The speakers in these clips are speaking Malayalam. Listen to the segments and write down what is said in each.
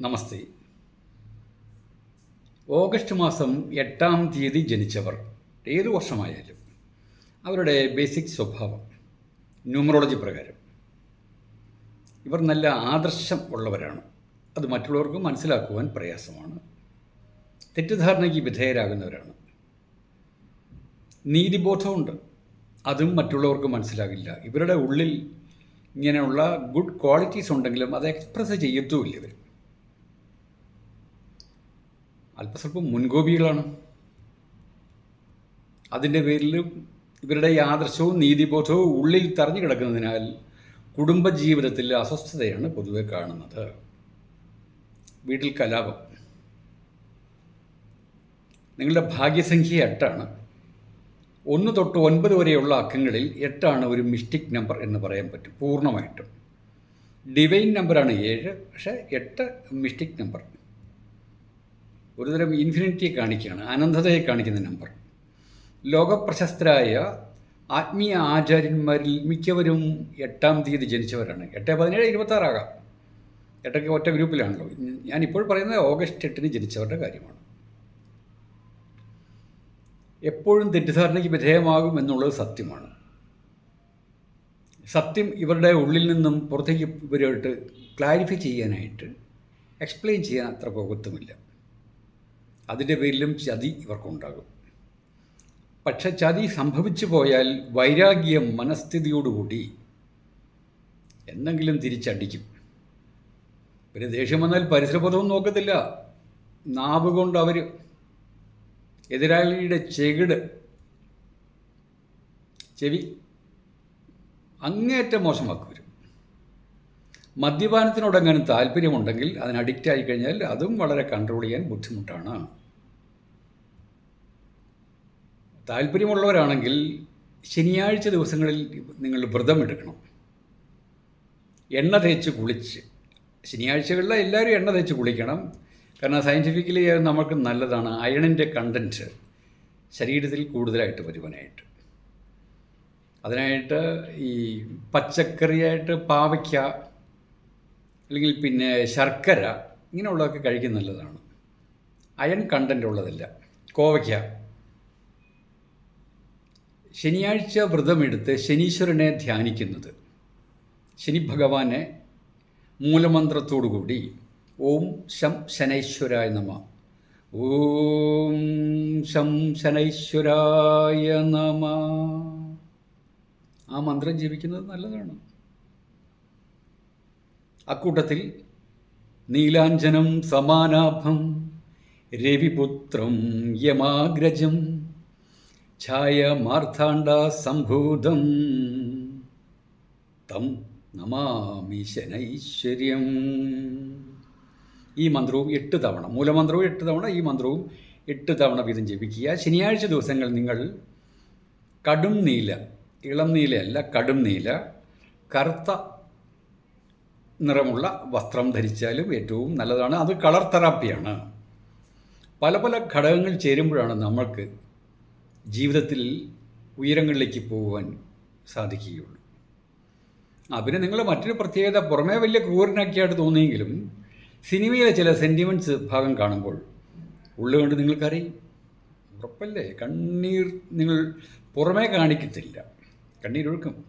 നമസ്തേ. ഓഗസ്റ്റ് മാസം എട്ടാം തീയതി ജനിച്ചവർ ഏത് വർഷമായാലും അവരുടെ ബേസിക് സ്വഭാവം ന്യൂമറോളജി പ്രകാരം. ഇവർ നല്ല ആദർശം ഉള്ളവരാണ്. അത് മറ്റുള്ളവർക്ക് മനസ്സിലാക്കുവാൻ പ്രയാസമാണ്. തെറ്റിദ്ധാരണയ്ക്ക് വിധേയരാകുന്നവരാണ്. നീതിബോധമുണ്ട്. അതും മറ്റുള്ളവർക്ക് മനസ്സിലാകില്ല. ഇവരുടെ ഉള്ളിൽ ഇങ്ങനെയുള്ള ഗുഡ് ക്വാളിറ്റീസ് ഉണ്ടെങ്കിലും അത് എക്സ്പ്രസ് ചെയ്യത്തുമില്ല ഇവർ. അല്പസ്വല്പം മുൻകോപികളാണ്. അതിന്റെ പേരിൽ ഇവരുടെ യാദർശവും നീതിബോധവും ഉള്ളിൽ തറഞ്ഞു കിടക്കുന്നതിനാൽ കുടുംബജീവിതത്തിൽ അസ്വസ്ഥതയാണ് പൊതുവെ കാണുന്നത്. വീട്ടിൽ കലാപം. നിങ്ങളുടെ ഭാഗ്യസംഖ്യ എട്ടാണ്. ഒന്ന് തൊട്ട് ഒൻപത് വരെയുള്ള അക്കങ്ങളിൽ എട്ടാണ് ഒരു മിസ്റ്റിക് നമ്പർ എന്ന് പറയാൻ പറ്റും പൂർണമായിട്ടും. ഡിവൈൻ നമ്പറാണ് ഏഴ് പക്ഷേ എട്ട് മിസ്റ്റിക് നമ്പർ. ഒരുതരം ഇൻഫിനിറ്റിയെ കാണിക്കുകയാണ്. അനന്തതയെ കാണിക്കുന്ന നമ്പർ ലോകപ്രശസ്തരായ ആത്മീയ ആചാര്യന്മാരിൽ മിക്കവരും എട്ടാം തീയതി ജനിച്ചവരാണ്. എട്ട് പതിനേഴ് ഇരുപത്താറാകാം എട്ടൊക്കെ ഒറ്റ ഗ്രൂപ്പിലാണല്ലോ. ഞാനിപ്പോൾ പറയുന്നത് ഓഗസ്റ്റ് എട്ടിന് ജനിച്ചവരുടെ കാര്യമാണ്. എപ്പോഴും തെറ്റിദ്ധാരണയ്ക്ക് വിധേയമാകും എന്നുള്ളത് സത്യമാണ്. സത്യം ഇവരുടെ ഉള്ളിൽ നിന്നും പുറത്തേക്ക് ഇവരുമായിട്ട് ക്ലാരിഫൈ ചെയ്യാനായിട്ട് എക്സ്പ്ലെയിൻ ചെയ്യാൻ അത്ര പോകത്തുമില്ല. അതിന്റെ പേരിലും ചതി ഇവർക്കുണ്ടാകും. പക്ഷെ ചതി സംഭവിച്ചു പോയാൽ വൈരാഗ്യം മനസ്ഥിതിയോടുകൂടി എന്തെങ്കിലും തിരിച്ചടിക്കും. പിന്നെ ദേഷ്യം വന്നാൽ പരിസരബോധവും നോക്കത്തില്ല. നാവ് കൊണ്ട് അവർ എതിരാളിയുടെ ചെകിട് ചെവി അങ്ങേറ്റം മോശമാക്കും വരും. മദ്യപാനത്തിനോടെങ്ങാനും താല്പര്യമുണ്ടെങ്കിൽ അതിന് അഡിക്റ്റ് ആയി കഴിഞ്ഞാൽ അതും വളരെ കൺട്രോൾ ചെയ്യാൻ ബുദ്ധിമുട്ടാണ്. താല്പര്യമുള്ളവരാണെങ്കിൽ ശനിയാഴ്ച ദിവസങ്ങളിൽ നിങ്ങൾ വ്രതം എടുക്കണം. എണ്ണ തേച്ച് കുളിച്ച്. ശനിയാഴ്ചകളിൽ എല്ലാവരും എണ്ണ തേച്ച് കുളിക്കണം. കാരണം സയന്റിഫിക്കലി നമുക്ക് നല്ലതാണ്. അയണിന്റെ കണ്ടന്റ് ശരീരത്തിൽ കൂടുതലായിട്ട് വരുവാനായിട്ട്. അതിനായിട്ട് ഈ പച്ചക്കറിയായിട്ട് പാവയ്ക്ക അല്ലെങ്കിൽ പിന്നെ ശർക്കര ഇങ്ങനെയുള്ളതൊക്കെ കഴിക്കുന്ന നല്ലതാണ്. അയൺ കണ്ടന്റ് ഉള്ളതല്ല. കോവയ്ക്ക. ശനിയാഴ്ച വ്രതമെടുത്ത് ശനീശ്വരനെ ധ്യാനിക്കുന്നത്. ശനി ഭഗവാനെ മൂലമന്ത്രത്തോടുകൂടി ഓം ശം ശനൈശ്വരായ നമ. ഓം ശം ശനൈശ്വരായ നമ. ആ മന്ത്രം ജപിക്കുന്നത് നല്ലതാണ്. അക്കൂട്ടത്തിൽ നീലാഞ്ജനം സമാനാഭം രവിപുത്രം യമാഗ്രജം ഛായ മാർത്ഥാണ്ഡ സംഭൂതം തം നമാമി ശനൈശ്വര്യം. ഈ മന്ത്രവും എട്ട് തവണ മൂലമന്ത്രവും എട്ട് തവണ ഈ മന്ത്രവും എട്ട് തവണ വീതം ജപിക്കുക. ശനിയാഴ്ച ദിവസങ്ങൾ നിങ്ങൾ കടും നീല ഇളം നീലയല്ല കടും നീല കറുത്ത നിറമുള്ള വസ്ത്രം ധരിച്ചാലും ഏറ്റവും നല്ലതാണ്. അത് കളർ തെറാപ്പിയാണ്. പല പല ഘടകങ്ങൾ ചേരുമ്പോഴാണ് നമ്മൾക്ക് ജീവിതത്തിൽ ഉയരങ്ങളിലേക്ക് പോകുവാൻ സാധിക്കുകയുള്ളൂ. ആ പിന്നെ നിങ്ങൾ മറ്റൊരു പ്രത്യേകത പുറമേ വലിയ ക്രൂരനൊക്കെയായിട്ട് തോന്നിയെങ്കിലും സിനിമയിലെ ചില സെന്റിമെന്റ്സ് ഭാഗം കാണുമ്പോൾ ഉള്ളുകൊണ്ട് നിങ്ങൾക്കറിയും. ഉറപ്പല്ലേ? കണ്ണീർ നിങ്ങൾ പുറമേ കാണിക്കത്തില്ല. കണ്ണീരൊഴുക്കും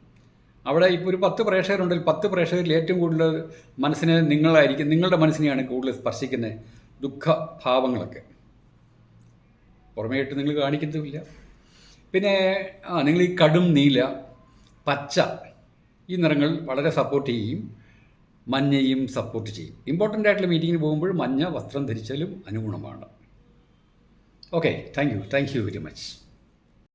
അവിടെ ഇപ്പോൾ ഒരു പത്ത് പ്രേക്ഷകരുണ്ടെങ്കിൽ പത്ത് പ്രേക്ഷകരിൽ ഏറ്റവും കൂടുതൽ മനസ്സിനെ നിങ്ങളായിരിക്കും നിങ്ങളുടെ മനസ്സിനെയാണ് കൂടുതൽ സ്പർശിക്കുന്ന ദുഃഖഭാവങ്ങളൊക്കെ. പുറമേയിട്ട് നിങ്ങൾ കാണിക്കത്തുമില്ല. പിന്നെ ആ നിങ്ങൾ ഈ കടും നീല പച്ച ഈ നിറങ്ങൾ വളരെ സപ്പോർട്ട് ചെയ്യും. മഞ്ഞയും സപ്പോർട്ട് ചെയ്യും. ഇമ്പോർട്ടന്റ് ആയിട്ടുള്ള മീറ്റിങ്ങിന് പോകുമ്പോൾ മഞ്ഞ വസ്ത്രം ധരിച്ചാലും അനുഗുണമാണ്. Okay thank you thank you very much